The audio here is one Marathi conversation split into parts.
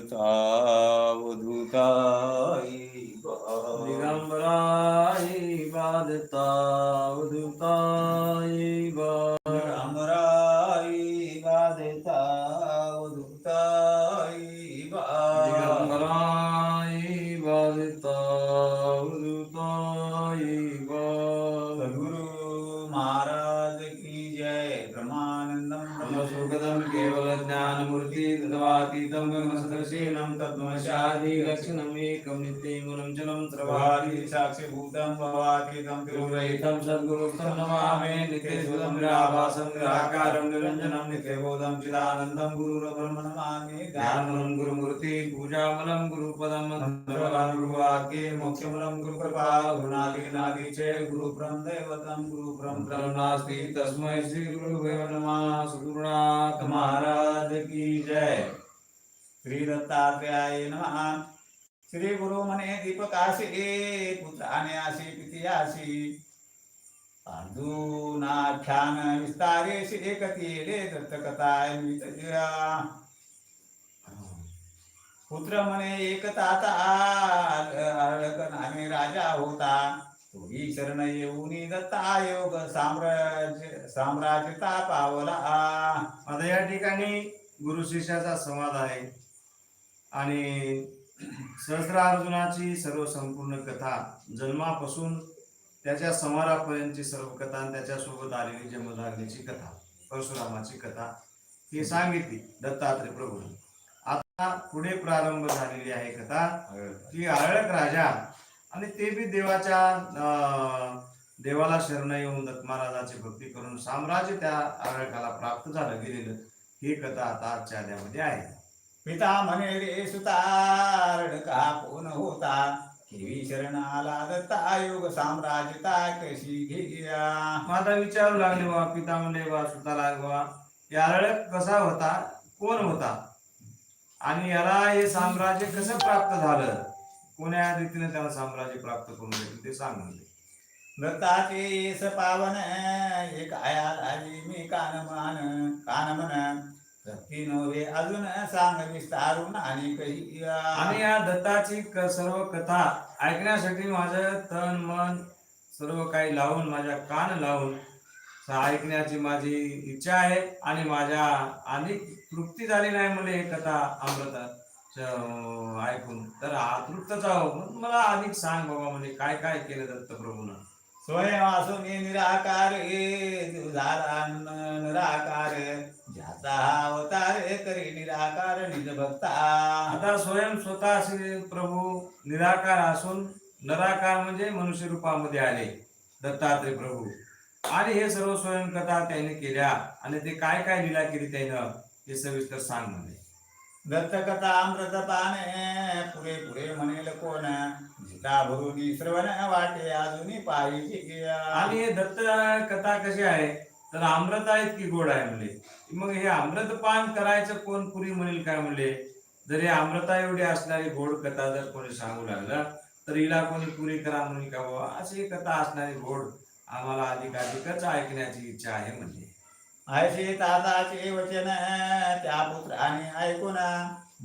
तावधुताय गुरुरहितं सद्गुरुं नमामि। नित्यसुखं निराभासं निराकारं निरञ्जनं नित्यबोधं चिदानन्दं गुरुरब्रह्म नमामि। ध्यानमूलं गुरुमूर्ति पूजामूलं गुरुपदं ध्यानमूलं गुरुवाक्ये मोक्षमूलं गुरुकृपा गुरुनादिनादि च गुरुप्रं दैवतं गुरुप्रं परं नास्ति तस्मै श्रीगुरुभ्यो नमः। सुगुरुनाथ महाराज की जय। श्री दत्तात्रेयाय नमः। श्री गुरु म्हणे मने दीपकाशी पुत्राने आशी पितियाशी अर्जुनाख्यान विस्तारे श्री कथेले दत्तकथाय वितया पुत्र म्हणे एक ताता अरळक नामे राजा होता। तोही शरण येऊन दत्ता योग साम्राज्य साम्राज्यता पावला। आता या ठिकाणी गुरु शिष्याचा संवाद आहे. आणि सहस्रार्जुनाची सर्व संपूर्ण कथा जन्मापासून त्याच्या संहारापर्यंतची सर्व कथा आणि त्याच्यासोबत आलेली जन्मधारणेची कथा परशुरामाची कथा ही सांगितली दत्तात्रय प्रभू आता पुढे प्रारंभ झालेली आहे कथा की आरळक राजा आणि ते बी देवाच्या देवाला शरण येऊन दत्त महाराजाची भक्ती करून साम्राज्य त्या आरळकाला प्राप्त झालं गेलेलं. ही कथा आता आजच्या आल्यामध्ये आहे. पिता म्हणे रे सुतारड का कोण होता. केवी शरण आला दत्ता योग साम्राज्यता कशी घेया? मग आता विचारू लागले बा पिता म्हणले बा सुताला बा हे आरळक कसा होता? कोण होता? आणि याला हे साम्राज्य कसं प्राप्त झालं? कोण्या रीतीने त्याला साम्राज्य प्राप्त करून दिलं ते सांग म्हणले. दत्ताचे येस पावन एक आया मी कानमान कानमन तीन नव्हे. अजून सांग विस्तारून आणि काही आणि या दत्ताची सर्व कथा ऐकण्यासाठी माझं तन मन सर्व काही लावून माझ्या कान लावून ऐकण्याची माझी इच्छा आहे आणि माझ्या आणि तृप्ती झाली नाही मला हे कथा अमृता ऐकून. तर तृप्तचा मला अधिक सांग बाबा म्हणजे काय काय केलं दत्त प्रभूनं स्वयं असून निराकार ए झाला न- निराकार. ज्याचा हा अवतार करी निराकार निज भक्ता आता स्वयं स्वतः श्री प्रभू निराकार असून नराकार म्हणजे मनुष्य रूपामध्ये आले दत्तात्रय प्रभू. आणि हे सर्व स्वयं कथा त्याने केल्या. आणि ते काय काय लिला केली त्यानं हे सविस्तर सांग म्हणजे दत्तकथा अमृत पाने पुरे पुरे म्हणेल कोण? जिता भरुनी श्रवण वाटे अजूनही पाहिजे आणि हे दत्त कथा कशी आहे? तर अमृत आहेत की गोड आहे म्हणले. मग हे अमृतपान करायचं कोण? पुरी म्हणेल काय म्हणले? जर हे अमृता एवढी असणारी गोड कथा जर कोणी सांगू लागलं तर हिला कोणी पुरी करा म्हणून का बाबा अशी कथा असणारी गोड आम्हाला अधिकाधिकच ऐकण्याची इच्छा आहे म्हणजे ऐसे ताताचे वचन त्या पुत्राने ऐकून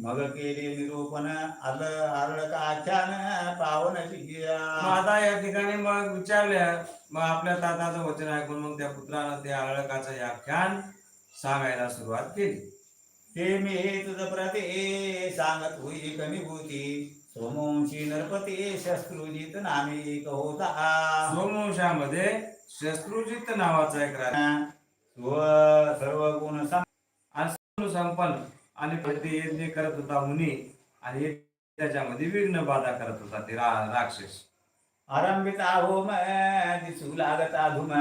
मग केले निरूपण आल आरळकाख्यान पावन मग आता या ठिकाणी मग विचारल्या मग आपल्या ताताचं वचन ऐकून मग त्या पुत्रानं त्या आळकाचं हे आख्यान सांगायला सुरुवात केली. ते मी तुझ प्रते सांगत होई कनिभूती सोमवंशी नरपती शस्त्रुजित नामे एक होता. सोमवंशामध्ये शस्त्रुजित नावाचा एक राजा. सर्व गुण संपन्न आणि करत होता मुनी आणि त्याच्यामध्ये विघ्न बाधा करत होता ते रा- राक्षस. आरंभित आहोम दिसू लागत धुम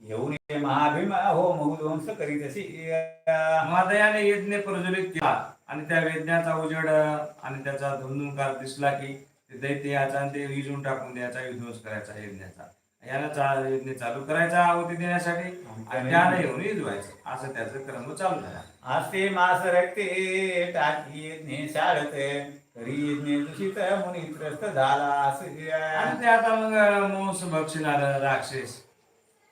येऊन ये महाभीम. होम उध्वंस करीतसी मग यज्ञ प्रज्वलित केला आणि त्या यज्ञाचा उजेड आणि त्याचा धुमधुमकार दिसला की ते याचा आणि ते विजून टाकून द्यायचा विध्वंस करायचा यज्ञाचा. यानं चा- यज्ञ चालू करायचा आहुती देण्यासाठी आणि येऊन असं त्याचं क्रम चालू झाला. आस्ते मास रक्ते टाकी यज्ञे शाळत यज्ञे दूषित मुनी त्रस्त झाला असे आणि ते आता मग मांस भक्षणार राक्षस.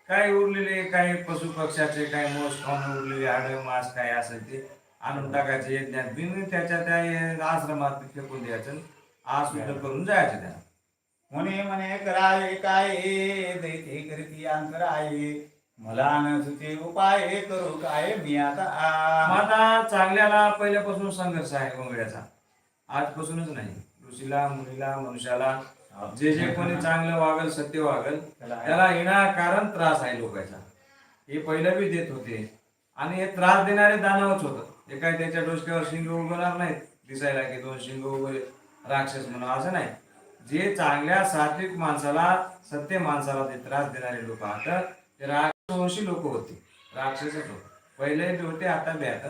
काही उरलेले काही पशु पक्ष्याचे काही मोस खाऊन उरलेले हाड मांस काय असेल ते आणून टाकायचे. यज्ञात बिन त्याच्या त्या आश्रमात फेकून द्यायचं? आज शुद्ध करून जायचं त्या म्हणे म्हणे करावे काय? दैते करती अंतराये मला न सुचे उपाय करू काय मी आता? आता चांगल्याला पहिल्यापासून संघर्ष आहे वंगड्याचा आजपासूनच नाही. ऋषीला मुलीला मनुष्याला जे जे कोणी चांगलं वागल सत्य वागल त्याला विनाकारण त्रास आहे लोकांचा. हे पहिलं बी देत होते. आणि हे त्रास देणारे दानवच होतं. हे काय त्याच्या डोसक्यावर शिंग उगवणार नाहीत. दिसायला की दोन शिंग उगवले राक्षस म्हणून. असं नाही. जे चांगल्या सात्विक माणसाला सत्य माणसाला ते त्रास देणारे लोक आता ते राक्षसवंशी लोक होते राक्षसच होते. पहिले जे होते आता बी आता.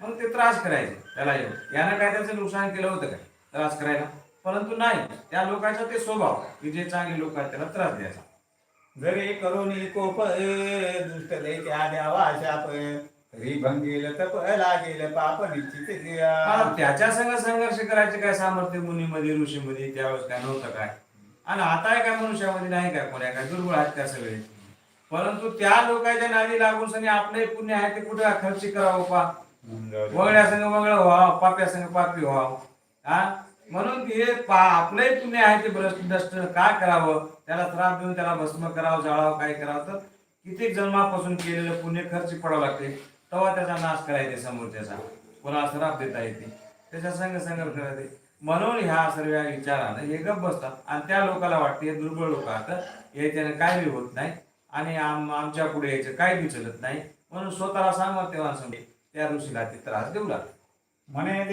मग ते त्रास करायचे त्याला येऊन. यानं काय त्याचं नुकसान केलं होतं काय त्रास करायला. परंतु नाही त्या लोकांचा ते स्वभाव की जे चांगले लोक आहेत त्याला त्रास द्यायचा. जरी करून कोप दुष्ट दैत्या द्यावा शाप तरी तप लागेल पाप निश्चित त्याच्या संग संघर्ष करायचे काय सामर्थ्य मुनीमध्ये ऋषीमध्ये? त्यावेळेस काय नव्हतं काय? आणि आता काय मनुष्यामध्ये? नाही काय? कोण्या काय? दुर्बळ आहेत त्या सगळे. परंतु त्या लोकांच्या नादी लागून सनी आपले पुण्य आहे ते कुठे खर्च करावं पा? वगळ्या संग वगळं व्हावं पाप्या संग पापी व्हाव. हा? म्हणून हे पा आपलंही पुण्य आहे ते भ्रष्ट दष्ट काय करावं? त्याला त्रास देऊन त्याला भस्म करावं जाळावं काय करावं? तर कित्येक जन्मापासून केलेलं पुण्य खर्च पडावं लागते. तेव्हा त्याचा नाश करायचे समोरच्याचा कोणाला श्राप देता येते त्याच्या संग संघर्ष करायचे म्हणून ह्या सर्व विचारानं हे गप बसतात. आणि त्या लोकांना वाटते हे दुर्बळ लोक आता त्याने काय बी होत नाही. आणि आम आमच्या पुढे यायचं काय बी चलत नाही. म्हणून स्वतःला सामर्थ्यवान समजे त्या ऋषीला ते त्रास देऊ लागले म्हणे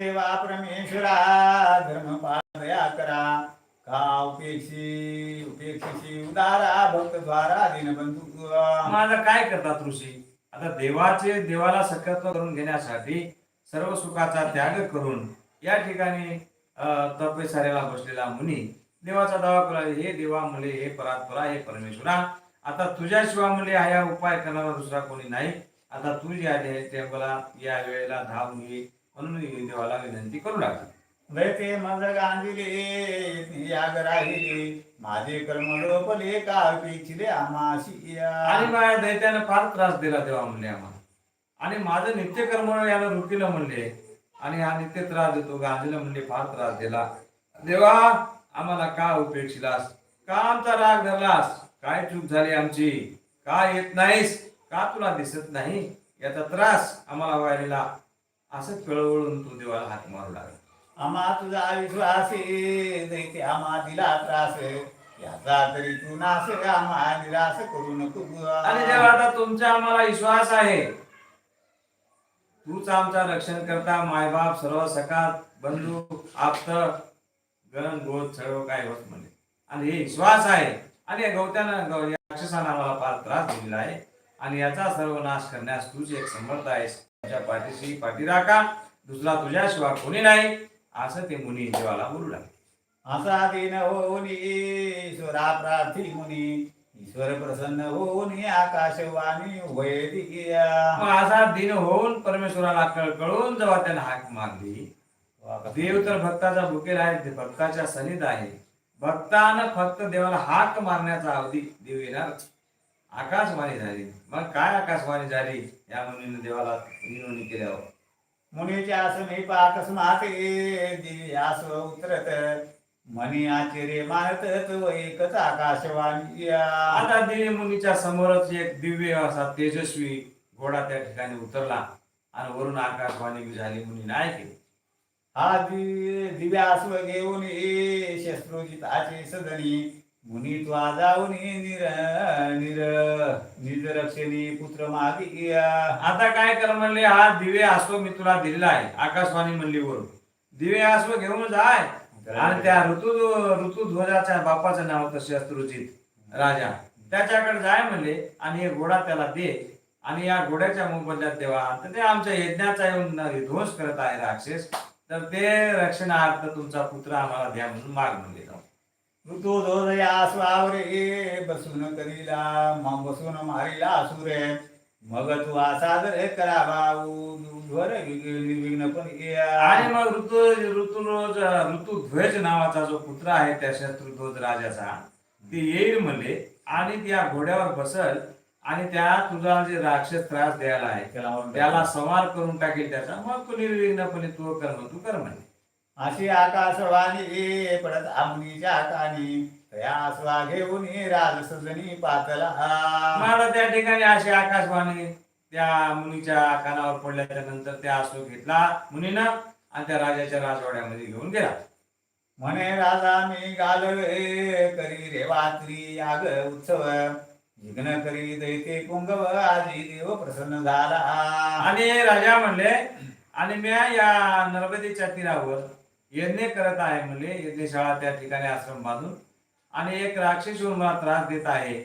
देवा परमेश्वरा धर्म पादया करा. का उपेक्षी उपेक्षी उदारा भक्त द्वारा दीनबंधू आता काय करतात ऋषी? आता देवाचे देवाला सख्यत्व करून घेण्यासाठी सर्व सुखाचा त्याग करून या ठिकाणी तपेसाऱ्याला बसलेला मुनी देवाचा दावा करा हे देवा मुले हे परात्परा हे परमेश्वरा आता तुझ्याशिवाय मुले हा या उपाय करणारा दुसरा कोणी नाही. आता तू जे आहे ते मला या वेळेला धाव ये म्हणून मी देवाला विनंती करू लागली. दैते मज गांधिले याग राहिले. माझे कर्म लोपले का अपेक्षिले आमाशी आणि माझ्या दैत्याने फार त्रास दिला देवा म्हणले आम्हाला. आणि माझं नित्य कर्म याला रुकीला म्हणले. आणि हा नित्य त्रास देतो गांधीला म्हणले फार त्रास दिला. देवा आम्हाला का उपेक्षिलास? का आमचा राग धरलास? काय चूक झाली आमची? का येत नाहीस? का तुला दिसत नाही? याचा त्रास आम्हाला व्हायला. असं कळवळून तू देवाला हात मारू लागला. आम्हा तुझा विश्वास आहे, दैते आम्हा दिला त्रास याचा तरी तू नास आम्हा निराश करू नको आणि देवा आता तुमचा आम्हाला विश्वास आहे. तूच आमचा रक्षण करता मायबाप सर्व सकात बंधू आप्त गण गोद सर्व काय होत म्हणे. आणि हे विश्वास आहे. आणि या गवत्यानं राक्षसानं आम्हाला फार त्रास दिलेला आहे. आणि याचा सर्व नाश करण्यास तूच एक समर्थ आहेस. तुझ्या पाठीशी पाठी राखा. दुसरा तुझ्याशिवाय कोणी नाही. असं ते मुनी देवाला बोलू लागले. असा दिन होऊन ईश्वरा प्रार्थी मुनी ईश्वर प्रसन्न होऊन आकाशवाणी वैदिकिया मग असा दिन होऊन परमेश्वराला कळकळून जेव्हा त्याने हाक मारली देव तर भक्ताचा भुकेल आहे ते भक्ताच्या सनिध आहे. भक्तानं फक्त देवाला हाक मारण्याचा अवधी देव येणारच आकाशवाणी झाली. मग काय आकाशवाणी झाली? या मुलीने देवाला विनवणी केल्यावर. मुनीच्या समीपा अकस्मात दिवी आस उतरत मनी आश्चर्य मानत तो एकच आकाशवाणी आता दिने मुनीच्या समोरच एक दिव्य असा तेजस्वी घोडा त्या ठिकाणी उतरला आणि वरून आकाशवाणी झाली मुनी नाही केली हा दि दिव्यास्व घेऊन ये शस्त्रोजिताचे सदनी मुनी त्वा जाऊन निर निर निजरक्षणी पुत्र मागी आता काय कर म्हणले हा दिवे अश्व मी तुला दिलेला आहे आकाशवाणी म्हणली वरून. दिवे अश्व घेऊन जाय. आणि त्या ऋतू ध्वजाच्या बापाचं नाव होतं शस्त्रुजित राजा. त्याच्याकडे जाय म्हणले आणि हे घोडा त्याला दे. आणि या घोड्याच्या मोबदल्यात देवा. तर ते आमच्या यज्ञाचा येऊन विध्वंस करत आहे राक्षस. तर ते रक्षणार्थ तुमचा पुत्र आम्हाला द्या म्हणून माग म्हणले जाऊ. ऋतू दोदया स्वावरे बसून करीला मग बसून मारिला असुरे। मग तू सादर करावा ध्वर निर्विघ्न पण आणि मग ऋतू ऋतुरोज ऋतुध्वज नावाचा जो पुत्र आहे त्या शत्रुध्वज राजाचा ते येईल म्हणले आणि त्या घोड्यावर बसल आणि त्या तुझा जे राक्षस त्रास द्यायला आहे त्याला संवार करून टाकेल त्याचा मग तू निर्विघ्नपणे तू कर्म तू कर म्हणे अशी आकाशवाणी पडत आमुनीच्या कानी आसवा घेऊन राज सजनी पातला. मला त्या ठिकाणी अशी आकाशवाणी त्या मुनीच्या कानावर पडल्याच्या नंतर त्या आसू घेतला मुनीनं आणि त्या राजाच्या राजवाड्यामध्ये घेऊन गेला. म्हणे राजा मी गालवे करी रे वात्री याग उत्सव. विघ्न करी दैते कुंगव आजी देव प्रसन्न झाला. आणि राजा म्हणले आणि मी या नर्मदेच्या तीरावर यज्ञ करत आहे मुले. यज्ञशाळा त्या ठिकाणी आश्रम बांधून आणि एक राक्षस येऊन मला त्रास देत आहे.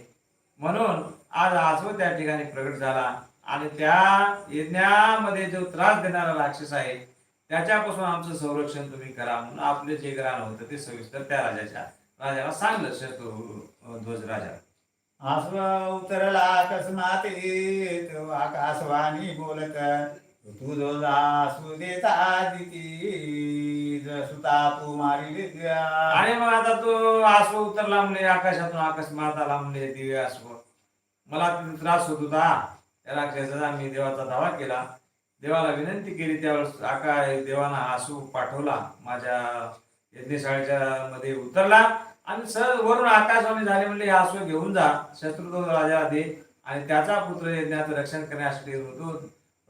म्हणून आज आसव त्या ठिकाणी प्रगट झाला आणि त्या यज्ञामध्ये जो त्रास देणारा राक्षस आहे त्याच्यापासून आमचं संरक्षण तुम्ही करा म्हणून आपले जे ग्रहण होतं ते सविस्तर त्या राजाच्या राजाला सांगलं शत्रू ध्वज राजा आसव उतरला अकस्मात आकाशवाणी बोलत तू ध्वज आसू देता दिती. सुतापू मारी आणि मग आता तो आसव उतरला म्हणले आकाशातून आकाश मारता म्हणले दिवे आसव मला त्रास होत होता. त्या राक्षसाचा मी देवाचा दावा केला. देवाला विनंती केली त्यावेळेस आका देवानं आसू पाठवला. माझ्या यज्ञशाळेच्या मध्ये उतरला. आणि सहज वरून आकाशवाणी झाले म्हणले आसू घेऊन जा. शत्रुघ्न राजा दे आणि त्याचा पुत्र यज्ञाचं रक्षण करण्यासाठी ऋतू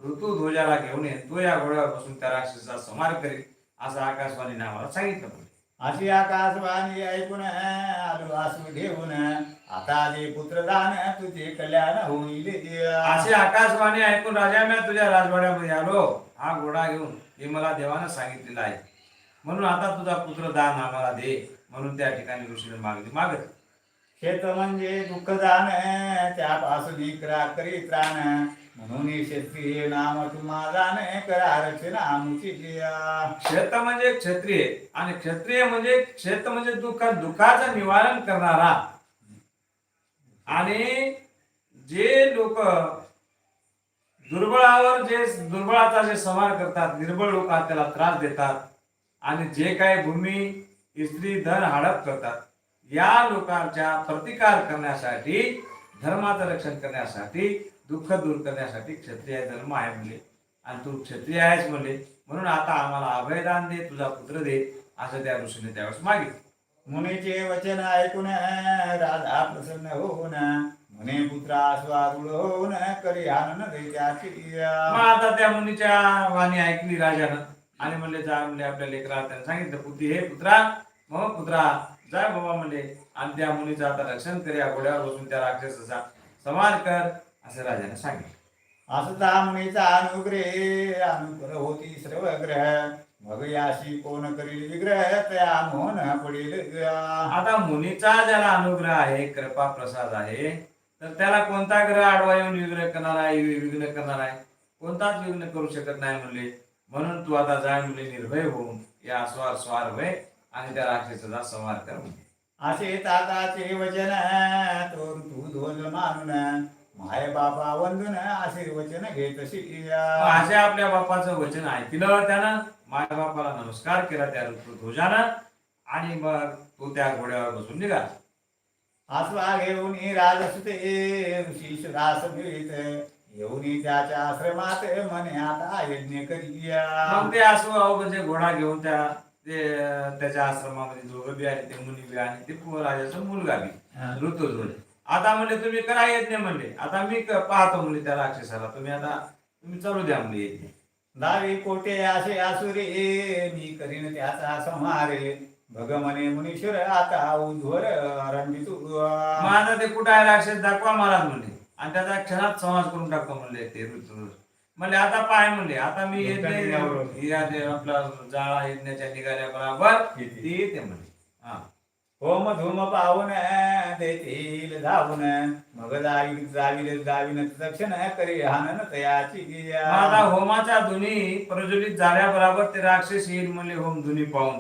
ऋतू ध्वजाला घेऊन ये. तो या घोड्यावर बसून त्या राक्षसाचा संहार करेल. असं आकाशवाणीने आम्हाला सांगितलं म्हणे. अशी आकाशवाणी ऐकून आलो आसू घेऊन आता जे पुत्रदान तुझे कल्याण होईल अशी आकाशवाणी ऐकून राजा मी तुझ्या राजवाड्यामध्ये आलो. हा घोडा घेऊन हे मला देवानं सांगितलेलं आहे. म्हणून आता तुझा पुत्र दान आम्हाला दे. म्हणून त्या ठिकाणी ऋषीने मागली मागत. शेत म्हणजे दुःखदान त्यापासून करा करी त्राण म्हणून क्षत्रिय नाम तुम्हा जाण करा रक्षण आमची जिया. क्षेत्र म्हणजे क्षत्रिय आणि क्षत्रिय म्हणजे क्षेत्र म्हणजे दुःख दुःखाचं निवारण करणारा आणि जे लोक दुर्बळावर जे दुर्बळाचा जे संहार करतात निर्बळ लोक त्याला त्रास देतात आणि जे काही भूमी स्त्री धन हडप करतात या लोकांच्या प्रतिकार करण्यासाठी धर्माचं रक्षण करण्यासाठी दुःख दूर करण्यासाठी क्षत्रिय धर्म आहे म्हणले. आणि तू क्षत्रिय आहेस म्हणले. म्हणून आता आम्हाला अभयदान दे तुझा पुत्र दे असं त्या ऋषीने त्यावेळेस मागितलं. मुनीचे वचन ऐकून राधा प्रसन्न होऊन म्हणे पुत्रा स्वारूढ होऊन करी आनंद आता त्या मुनीच्या वाणी ऐकली राजानं. आणि म्हणले जा म्हणले आपल्या लेकरा त्याने सांगितलं पुत्री हे पुत्रा मग पुत्रा जा बाबा म्हणले. आणि त्या मुनीचं आता रक्षण कर या घोड्यावर बसून त्या राक्षसाचा संहार कर. असं राजाने सांगितलं. असता मुनीचा अनुग्रह अनुग्रह होती सर्व ग्रह मग याशी कोण करील विग्रह? त्या मोहन पडील आता मुनीचा ज्याला अनुग्रह आहे कृपा प्रसाद आहे तर त्याला कोणता ग्रह आडवा येऊन विग्रह करणार आहे विघ्न करणार आहे? कोणताच विघ्न करू शकत नाही म्हणले. म्हणून तू आता जाय म्हणले निर्भय होऊन या स्वार स्वार वय आणि त्या राक्षसाचा संहार कर. असे ताताचे वचन तो तू धोल मानून माय बाबा वंदून असे वचन मग असे आपल्या बापाचं वचन ऐकलं त्यानं माझ्या बापाला नमस्कार केला त्या ध्वजानं आणि मग तो त्या घोड्यावर बसून निघाला. आसवा घेऊन ऋषी रास मिळीत येऊन त्याच्या आश्रमात म्हणे आता यज्ञ करिया. मग ते असो अहो म्हणजे घोडा घेऊन त्या ते त्याच्या आश्रमामध्ये दोघं बी आले ते मुनी बी आणि ते राजाचा मुलगा बी ऋतू जोडे आता म्हणले तुम्ही करा यज्ञ म्हणले. आता मी पाहतो म्हणले त्या राक्षसाला तुम्ही आता तुम्ही चालू द्या म्हणले यज्ञ दावी कोटे असे आसुरे मी करीन त्याचा संहारे. भग म्हणे मुनीश्वर आता उध्वर रंजितू मग आता ते कुठं आहे राक्षस? दाखवा महाराज म्हणले. आणि त्याचा क्षणात संवाद करून टाकतो म्हणले ते ऋतू म्हणले आता पाय म्हणले आता मी लोकांनी यज्ञ यावं. या ते आपला जाळा यज्ञाच्या निघाल्या बरोबर ती येते म्हणले. हा. होम धूम पाहून देतील धावून. मग जावी जावी जावीन दक्षिण करी हानन तयाची आता होमाच्या धुनी प्रज्वलित झाल्याबरोबर ते राक्षस येईल म्हणले होम धुनी पाहून.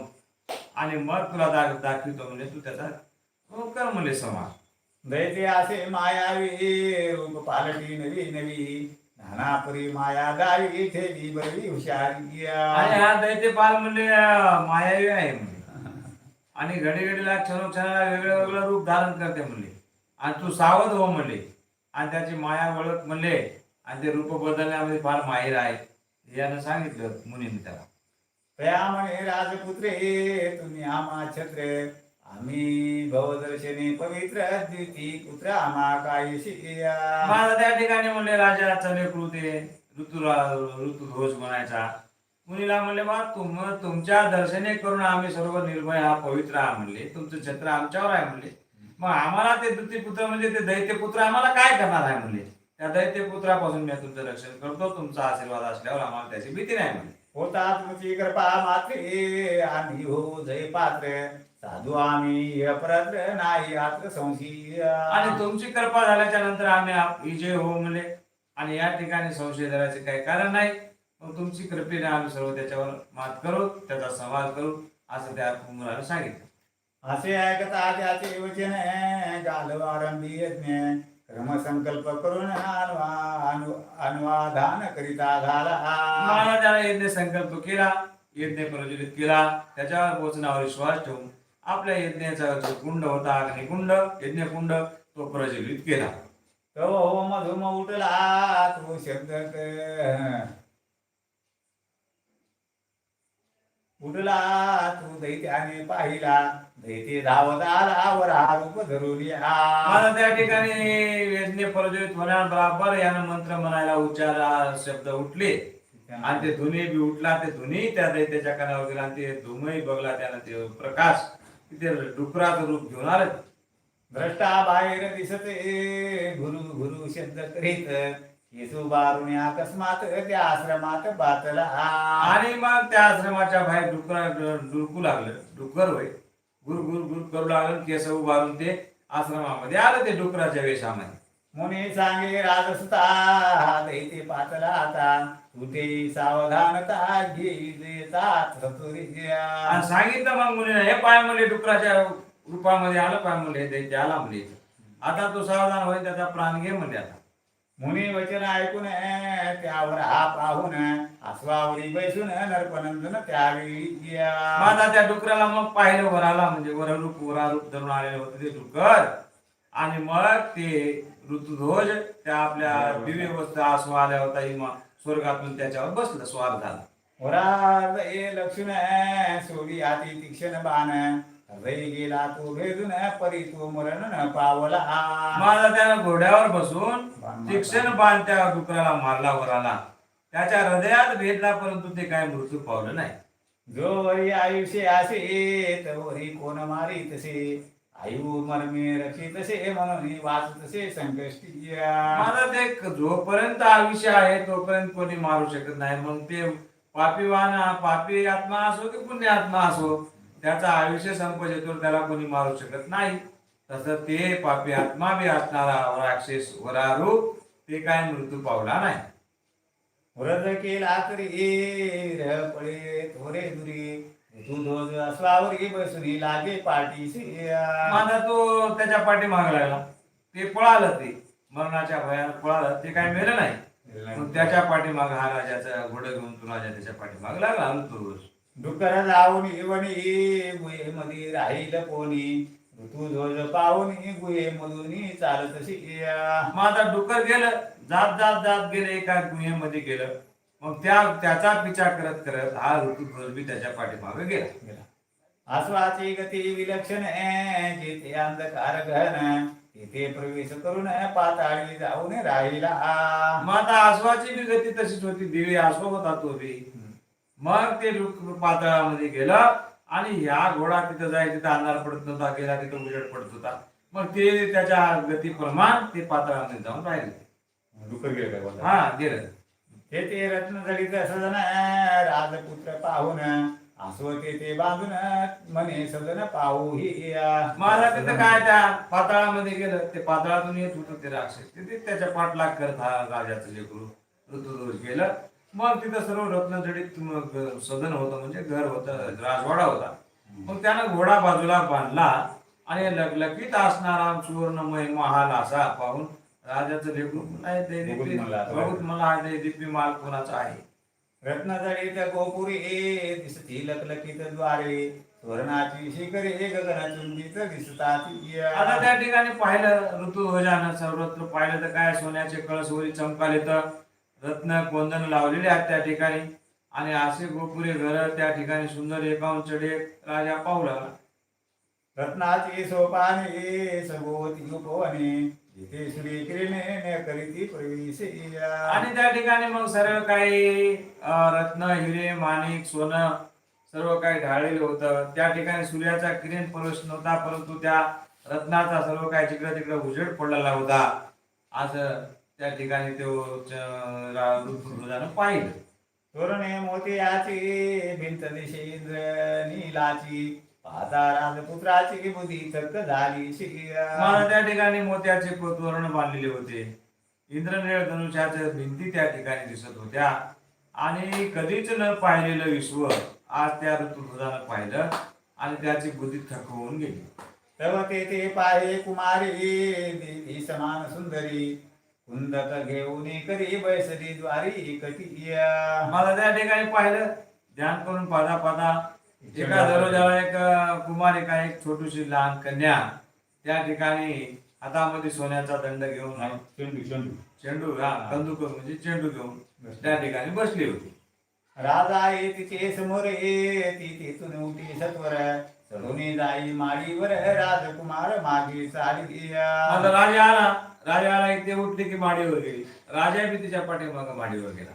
आणि मग तुला दाख दाखवितो म्हणजे तू त्याचा हो कर म्हणले संवाद दैते असे मायावी रूप पालटी नवी नवी. नानापुरी माया गावी ठेवी बरवी हुशारी आणि हा दैत्यपाल म्हणले अं, मायावी आहे म्हणले. आणि घडी घडीला क्षणोक्षणाला वेगळं वेगळं रूप धारण करते म्हणले. आणि तू सावध हो म्हणले. आणि त्याची माया ओळख म्हणले. आणि ते रूप बदलण्यामध्ये फार माहीर आहे. यानं सांगितलं मुनीने त्याला. राजपुत्रे तुम्ही आम्हा छत्र. आम्ही भवदर्शने पवित्र द्विती पुत्र. आम्हा माझा त्या ठिकाणी म्हणले राजा चले कृते. ऋतू ऋतुध्वज म्हणायचा. मुनीला म्हणले बा तुम तुमच्या दर्शने करून आम्ही सर्व निर्भय हा पवित्र आहे म्हणले. तुमचं छत्र आमच्यावर आहे म्हणले. मग आम्हाला ते पुत्र म्हणजे ते दैत्यपुत्र आम्हाला काय करणार आहे म्हणले? त्या दैत्यपुत्रापासून मी तुमचं रक्षण करतो. तुमचा आशीर्वाद असल्यावर आम्हाला त्याची भीती नाही म्हणले. होता तुमची कृपा मात्रे आम्ही हो जय पात्र. साधू आम्ही अपरात्र नाही आत्र संशी आणि तुमची कृपा झाल्याच्यानंतर आम्ही विजय हो म्हणले. आणि या ठिकाणी संशय धरायचे काही कारण नाही. मग तुमची कृपेने आम्ही सर्व त्याच्यावर मात करू त्याचा संवाद करू असं त्या मुलाला सांगितलं. असे ऐकता त्याचे वचन गालव आरंभी यज्ञ क्रमसंकल्प करून अन्वा- अनु- अनुवादान करिता झाला मला त्याला यज्ञ संकल्प केला यज्ञ प्रज्वलित केला त्याच्यावर वचनावर विश्वास ठेवून आपल्या यज्ञाचा जो कुंड होता अग्निकुंड यज्ञकुंड तो प्रज्वलित केला. तो मधुम उठला तो शब्द उठला तू दैत्याने पाहिला. दैत्य धावत आला वर हा रूप धरून मला त्या ठिकाणी यज्ञ प्रज्वलित होण्याबरोबर यानं मंत्र म्हणायला उच्चारा शब्द उठले. आणि ते धुनी बी उठला ते धुनी त्या दैत्याच्या कानावर गेला आणि ते धुमही बघला त्यानं ते प्रकाश. तिथे डुकराचं रूप घेऊन आलं. भ्रष्टा बाहेर दिसते गुरु गुरु शब्द करीत. येसू बारून अकस्मात त्या आश्रमात बातला आणि मग त्या आश्रमाच्या बाहेर डुकरा डुरकू लागलं. डुकर होय. गुर गुर गुर करू लागलं केस उभारून ते आश्रमामध्ये आलं ते डुकराच्या वेशामध्ये. मुनी सांगे राजसुता दैते पातला आता. तुटे सावधानता घेता आणि सांगितलं मग मुलीने हे पाय म्हणले डुकराच्या रूपामध्ये आलं पाय म्हणले दैत्य आला म्हणले आता तो सावधान होईल त्याचा प्राण घे म्हणले आता. मुनी वचन ऐकून त्यावर हा पाहून आसवावरी बैसून नरपनंदन त्यावेळी. माझा त्या डुकराला मग पाहिलं वर आला म्हणजे वर रूप वरा रूप धरून आलेलं होतं ते डुकर आणि मग ते ऋतुध्वज त्या आपल्या दिव्य वस्त्र आसू आल्या होता स्वर्गातून त्याच्यावर बसलं स्वार झाला. वरात ये लक्षण सोडी हाती तीक्ष्ण बाण. हृदय गेला तो भेदून परी तो मरण न पावला. माझा त्यानं घोड्यावर बसून तीक्ष्ण बाण त्या डुकराला मारला वर आला त्याच्या हृदयात भेदला परंतु ते काय मृत्यू पावलं नाही. जो वरी आयुष्य असे तवरी कोण मारी तसे आयु मर्मे रक्षी तसे म्हणून वाच तसे संकष्टी माझा ते जोपर्यंत आयुष्य आहे तोपर्यंत कोणी मारू शकत नाही. मग ते पापीवान पापी आत्मा असो की पुण्य आत्मा असो त्याचा आयुष्य संपजेतोर त्याला कोणी मारू शकत नाही. तसं ते पापी आत्मा बी असणारा राक्षस वरारूप ते काय मृत्यू पावला नाही. व्रत केला तरी र पळे थोरे दुरी तू लागे पाठीशी माझा तो त्याच्या पाठीमाग लागला. ते पळालं ते. मरणाच्या भयात पळालं. ते काय मेलं नाही. मग त्याच्या पाठीमाग हा राजाचा घोडं घेऊन तो राजा त्याच्या पाठीमाग लागला. ऋतू डुकर इवणी गुहे मध्ये राहील कोणी. ऋतू ध्वज पाहून गुहे मधून चालत माझा डुकर गेलं जात जात जात गेले एका गुहेमध्ये गेलं. मग त्या त्याचा पिछा करत करत हा ऋतू बी त्याच्या पाठीमागे गेला. आसवाची गती विलक्षण जेथे अंधकार घन तिथे प्रवेश करून पाताळी जाऊन राहिला. मग आता आसवाची बी गती तशीच होती दिवे आसवा होता. तो बी मग ते पाताळामध्ये गेलं आणि ह्या घोडा तिथं जाय तिथं अंधार पडत नव्हता गेला तिथं उजेड पडत होता. मग ते त्याच्या गती प्रमाण ते पाताळामध्ये जाऊन राहिले. डुकर गेलं हा गेलं. ते ते रत्न जडित सदन राजपुत्र पाहून आसवते ते बांधून म्हणे सदन पाहू ही महाराज तिथं काय त्या पाताळामध्ये गेलं ते पाताळातून येत होतं ते राक्षस. तिथे त्याच्या पाठलाग करत हा राजाचं जे गुरु ऋतुदोष गेलं. मग तिथं सर्व रत्नजडीत सदन होतं म्हणजे घर होतं राजवाडा होता. मग त्यानं घोडा बाजूला बांधला आणि लकलकीत असणारा सुवर्णमय महाल असा पाहून राजाचं लेकरू नाही ते बघून दिव्य- मला हा ते दिव्य माल कोणाचा आहे? रत्न जडित गोपुरी दिसती लकलकीत द्वारे स्वर्णाची शिखरे गगन चुंबीत दिसतात. आता त्या ठिकाणी पाहिलं ऋतुध्वजानं सर्वत्र पाहिलं तर काय सोन्याचे कळस वरी चमकाले तर रत्न कोंदण लावलेले आहेत त्या ठिकाणी. आणि असे गोपुरे घर त्या ठिकाणी सुंदर एकावन्न चढे राजा पाहू लागला रत्नाची सोपाने सभोवती उपवने जिथे श्री किरणे करीती प्रवेश आणि त्या ठिकाणी मग सर्व काही रत्न हिरे माणिक सोनं सर्व काही ढाळलेलं होतं. त्या ठिकाणी सूर्याचा किरण प्रवेश नव्हता परंतु त्या रत्नाचा सर्व काही जिकडे तिकडे उजेड पडलेला होता. असं त्या ठिकाणी तो पाहिलं. तोरणे मोतियाची भिंत दिशे इंद्र नीलाची राजपुत्राची बुद्धी थक्क झाली मला त्या ठिकाणी मोत्याचे तोरण बांधलेले होते. इंद्रनिळ धनुष्याच्या भिंती त्या ठिकाणी दिसत होत्या. आणि कधीच न पाहिलेलं विश्व आज त्या ऋतुध्वजानं पाहिलं आणि त्याची बुद्धी थकवून गेली. तव ते ते पाहे कुमारी समान सुंदरी कुंदक घेऊन करी बैसली द्वारी कटिया मला त्या ठिकाणी पाहिलं. ध्यान करून पादा पादा एका दरवाजाला एक कुमारिका एक छोटीशी लहान कन्या त्या ठिकाणी हातामध्ये सोन्याचा दंड घेऊन चेंडू चेंडू. चेंडू हा कंदुक म्हणजे चेंडू घेऊन त्या ठिकाणी बसली होती. राजा ये तिचे समोर ये ती तेथून उठी सत्वर. चढून जाई माडीवर राजकुमार मागे चाली आता राजा आला राजा आला इथे उठली की माडीवर गेली? राजा बी तिच्या पाठीमाग माडीवर गेला.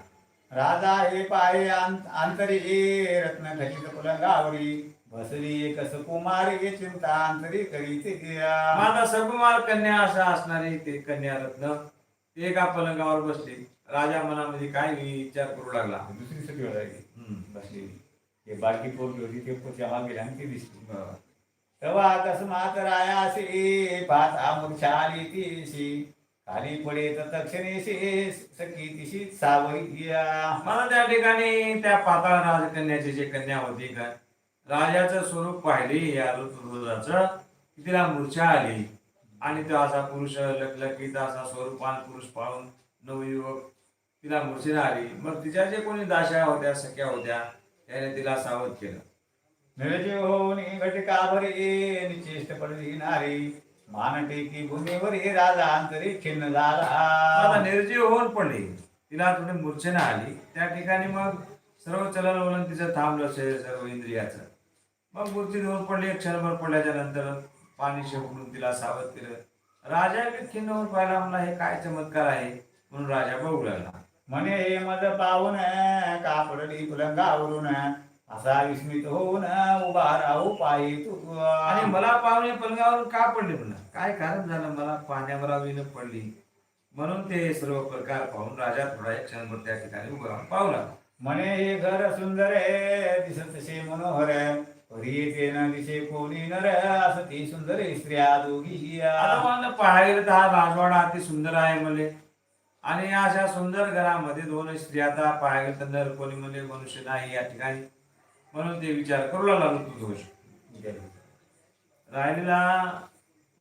राजा हे पाय आंतरी ये रत्न खचित पुलंगावरी. बसली कस कुमारी चिंता अंतरी करीत माझा सकुमार कन्या अशा असणारी ते कन्या रत्न ते एका पलंगावर बसली. राजा मनामध्ये काय विचार करू लागला. दुसरी सगळी. बसलेली ते बाकी पोरगी होती ते पोच्या मागे गेली आणि ती दिसली. बरं. तेव्हा अकस्मात रायासी पाहता मूर्छा आली तीशी. खाली पडे तर दक्षिणेशी सखी तिशी सावरी मला त्या ठिकाणी त्या पाताळ राजकन्याची जी कन्या होती का राजाचं स्वरूप पाहिले या ऋतुध्वजाचं तिला मूर्छा आली. आणि तो असा पुरुष लखलखीत असा स्वरूपान पुरुष पाहून नवयुवक तिला मूर्छेला आली. मग तिच्या जे कोणी दाशा होत्या सख्या होत्या त्याने तिला सावध केलं. निळजे होऊन घटका भरे निचेष्ट पडली नारी. मान टेकी भूमीवर हे राजा अंतरी खिन्न झाला. निर्जीव होऊन पडली. तिला थोडी मूर्छेनं आली. त्या ठिकाणी मग सर्व चलन वलन तिचं थांबलं शरीर सर्व इंद्रियाचं. मग मूर्ती होऊन पडली क्षणभर पडल्याच्या नंतर पाणी शेवकडून तिला सावध केलं. राजा खिन्न होऊन पाहिला म्हणला हे काय चमत्कार आहे? म्हणून राजा बघू लागला. म्हणे हे मज पाहून कापडली पुलंगावरून असा विस्मित होऊन उभा राहू पायी तू आणि मला पाहुणे पलंगावरून का पडले म्हणा काय कारण झालं? मला पाण्यावर विण पडली. म्हणून ते सर्व प्रकार पाहून राजा थोडा एक क्षणभर त्या ठिकाणी उभा राहून लागला. म्हणे हे घर सुंदर आहे दिसत से मनोहर परी ते न दिसे कोणी नर असं ती सुंदर स्त्रिया दोघी पाहायला तर हा राजवाडा अति सुंदर आहे मले. आणि अशा सुंदर घरामध्ये दोन स्त्रिया आता पाहायला तर नर कोणी म्हणजे मनुष्य नाही या ठिकाणी. म्हणून ते विचार करू लागला ऋतू दोष राहिलेला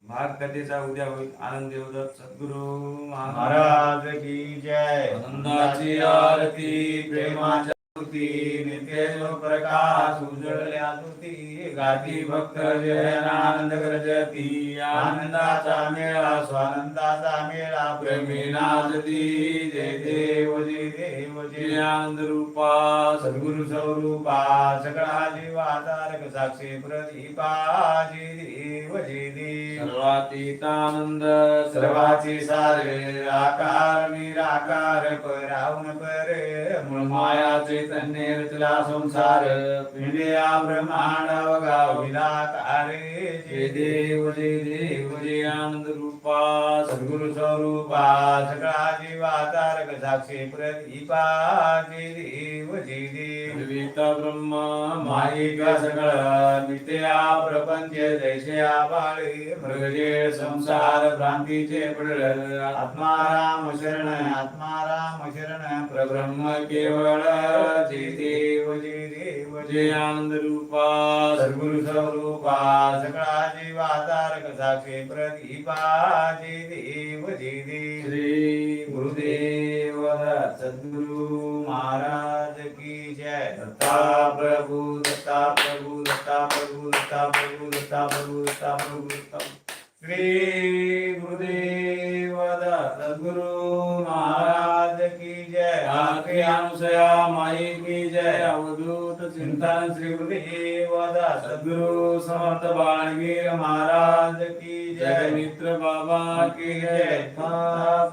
भाग कथेचा उद्या होईल आनंद देवदत्त सद्गुरु महाराज. महाराज की जय. आनंदाची आरती प्रेमाच्या मूर्ती नित्य प्रकाश उजळल्या ज्योती गाती भक्त आनंद गरजती आनंदाचा मेळा स्वानंदाचा मेळा प्रेमी नाचती जय देव जय देव जय आनंद रूपा सद्गुरु स्वरूपा सगळा जीवाधारक साक्षी प्रदीपा. जय देव जय देव. सर्वातीतानंद. सर्वाची सारे आकार निराकार पराऊन पर मूळ माया चैतन्य रचला संसार। पिंडिया ब्रह्मांड अवघा विलाकार जय देव जय देव जय आनंद रूपा सद्गुरु स्वरूपा सगळा जीवाधारक साक्षी प्रदीपा। जय देव जय देव। निर्विता ब्रह्म माईक सगळं नित्या प्रपंच जैसे आबाळे मृगजे संसार भ्रांतीचे पडळ। आत्माराम शरण आत्माराम शरण प्रब्रह्म केवळ। जय देव जय देव जय आनंद रूपा सद्गुरु स्वरूपा सगळा जीवाधारक साक्षी प्रदीपा जय देव जय देव. श्री गुरुदेव सद्गुरु महाराज की जय. दत्ता प्रभु दत्ता प्रभु दत्ता प्रभु स्थापरु स्थापरु श्री गुरुदेव सद्गुरु महाराज की जय। आखरी अनुसया माई की जय। अवधूत चिंतन श्री गुरुदेव दत्त सद्गुरु समर्थ बाळगीर महाराज की जय। मित्र बाबा की जय।